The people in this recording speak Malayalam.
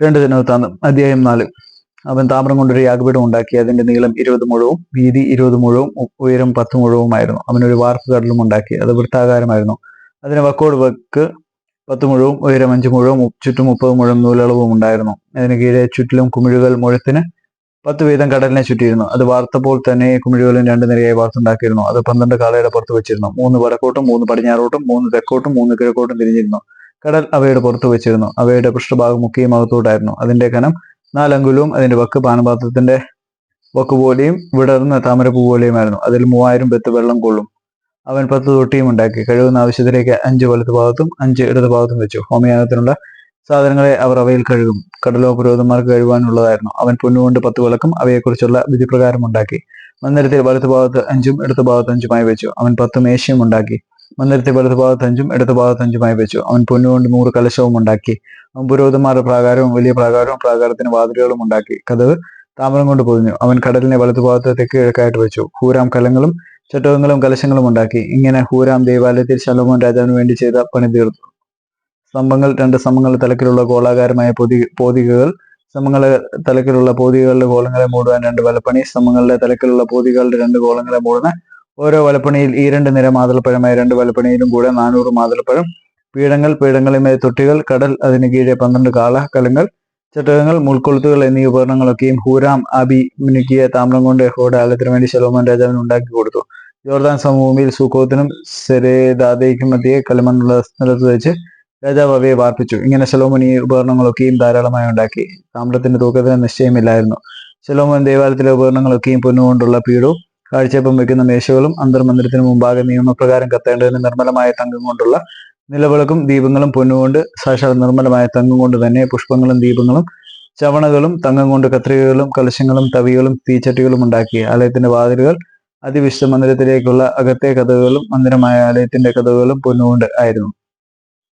രണ്ട് ദിനവൃത്താന്തം അധ്യായം നാല്. അവൻ താമ്രം കൊണ്ടൊരു യാഗപീഠം ഉണ്ടാക്കി അതിന്റെ നീളം ഇരുപത് മുഴവും വീതി ഇരുപത് മുഴവും ഉയരം പത്ത് മുഴവുമായിരുന്നു. അവനൊരു വാർപ്പ് കടലും ഉണ്ടാക്കി അത് വൃത്താകാരമായിരുന്നു. അതിന് വക്കോട് വക്ക് പത്ത് മുഴവും ഉയരം അഞ്ച് മുഴവും ചുറ്റും മുപ്പത് മുഴം നൂലളവും ഉണ്ടായിരുന്നു. അതിന് കീഴെ ചുറ്റിലും കുമിഴുകൾ മുഴത്തിന് പത്ത് വീതം കടലിനെ ചുറ്റിയിരുന്നു. അത് വാർത്തപ്പോൾ തന്നെ കുമിഴുകളും രണ്ട് നിരയായി വാർത്തുണ്ടാക്കിയിരുന്നു. അത് പന്ത്രണ്ട് കാളയുടെ പുറത്ത് വെച്ചിരുന്നു. മൂന്ന് വടക്കോട്ടും മൂന്ന് പടിഞ്ഞാറോട്ടും മൂന്ന് തെക്കോട്ടും മൂന്ന് കിഴക്കോട്ടും തിരിഞ്ഞിരുന്നു. കടൽ അവയുടെ പുറത്തു വെച്ചിരുന്നു. അവയുടെ പൃഷ്ഠഭാഗം മുക്കിയും അകത്തോട്ടായിരുന്നു. അതിന്റെ കനം നാലങ്കുലവും അതിന്റെ വക്ക് പാനപാത്രത്തിന്റെ വക്ക് പോലെയും വിടർന്ന താമരപ്പൂ പോലെയുമായിരുന്നു. അതിൽ മൂവായിരം ബെത്ത് വെള്ളം കൊള്ളും. അവൻ പത്ത് തൊട്ടിയും ഉണ്ടാക്കി. കഴിവുന്ന ആവശ്യത്തിലേക്ക് അഞ്ച് വലത്ത് ഭാഗത്തും അഞ്ച് ഇടത് ഭാഗത്തും വെച്ചു. ഹോമയാനത്തിനുള്ള സാധനങ്ങളെ അവർ അവയിൽ കഴുകും. കടലോ പുരോഹിതന്മാർക്ക് കഴുകാനുള്ളതായിരുന്നു. അവൻ പൊന്നുകൊണ്ട് പത്ത് വിളക്കും അവയെക്കുറിച്ചുള്ള വിധിപ്രകാരം ഉണ്ടാക്കി. മന്ദിരത്തിൽ വലത്ത് ഭാഗത്ത് അഞ്ചും ഇടത്ത് ഭാഗത്ത് അഞ്ചുമായി വെച്ചു. അവൻ പത്ത് മേശയും ഉണ്ടാക്കി. മന്ദിരത്തിൽ വലത്ത് ഭാഗത്ത് അഞ്ചും ഇടത്ത് ഭാഗത്ത് വെച്ചു. അവൻ പൊന്നുകൊണ്ട് നൂറ് കലശവും ഉണ്ടാക്കി. അവൻ പുരോഹിതന്മാരുടെ പ്രാകാരവും വലിയ പ്രാകാരവും പ്രാകാരത്തിന് വാതിലുകളും ഉണ്ടാക്കി. കഥവ് താമരം കൊണ്ട് പൊതിഞ്ഞു. അവൻ കടലിനെ വലതുഭാഗത്ത് ഭാഗത്ത് തെക്ക് കിഴക്കായിട്ട് വെച്ചു. ഹൂരാം കലങ്ങളും ചട്ടകങ്ങളും കലശങ്ങളും ഉണ്ടാക്കി. ഇങ്ങനെ ഹൂരാം ദേവാലയത്തിൽ ശലോമോൻ രാജാവിന് വേണ്ടി ചെയ്ത പണി തീർത്തു. സ്തംഭങ്ങൾ രണ്ട് സ്തംഭങ്ങളുടെ തലക്കിലുള്ള ഗോളാകാരമായ പൊതി പോതികകൾ. സ്തംഭങ്ങളുടെ തലക്കിലുള്ള പോതികളുടെ ഗോളങ്ങളെ മൂടുവാൻ രണ്ട് വലപ്പണി. സ്തംഭങ്ങളുടെ തലക്കിലുള്ള പോതികളുടെ രണ്ട് ഗോളങ്ങളെ മൂടുന്ന ഓരോ വലപ്പണിയിൽ ഈ രണ്ട് നിര മാതളപ്പഴമായ രണ്ട് വലപ്പണിയിലും കൂടെ നാനൂറ് മാതളപ്പഴം. പീഠങ്ങൾ പീഠങ്ങളിന്മേൽ തൊട്ടികൾ കടൽ അതിന് കീഴെ പന്ത്രണ്ട് കാള കലങ്ങൾ ചട്ടകങ്ങൾ മുൾക്കൊളുത്തുകൾ എന്നീ ഉപകരണങ്ങളൊക്കെയും ഹൂരാം അബി മിനുക്കിയ താമ്രം കൊണ്ട് യഹോയുടെ ആലയത്തിന് വേണ്ടി ശലോമോൻ രാജാവിന് ഉണ്ടാക്കി കൊടുത്തു. ജോർദാൻ സമഭൂമിയിൽ സുഖോത്തിനും സെരേദാദയ്ക്കും മധ്യേ കളിമണ്ണുള്ള സ്ഥലത്ത് വെച്ച് രാജാവ് അവയെ വാർപ്പിച്ചു. ഇങ്ങനെ ശലോമോൻ ഈ ഉപകരണങ്ങളൊക്കെയും ധാരാളമായി ഉണ്ടാക്കി. താമ്രത്തിന്റെ തൂക്കത്തിന് നിശ്ചയമില്ലായിരുന്നു. ശലോമോൻ ദേവാലയത്തിലെ ഉപകരണങ്ങളൊക്കെയും പൊന്നുകൊണ്ടുള്ള പീഠവും കാഴ്ചയപ്പം വയ്ക്കുന്ന മേശകളും അന്തർമന്ദിരത്തിന് മുമ്പാകെ നിയമപ്രകാരം കത്തേണ്ടതിന് നിർമ്മലമായ തങ്കം കൊണ്ടുള്ള നിലവിളക്കും ദീപങ്ങളും പൊന്നുകൊണ്ട് സാക്ഷാൽ നിർമ്മലമായ തങ്കം കൊണ്ട് തന്നെ പുഷ്പങ്ങളും ദീപങ്ങളും ചവണകളും തങ്കം കൊണ്ട് കത്രികകളും കലശങ്ങളും തവികളും തീച്ചട്ടികളും ഉണ്ടാക്കി ആലയത്തിന്റെ വാതിലുകൾ അതിവിശുദ്ധ മന്ദിരത്തിലേക്കുള്ള അകത്തെ കഥകളും മന്ദിരമായ ആലയത്തിന്റെ കഥകളും പൊന്നുകൊണ്ട് ആയിരുന്നു.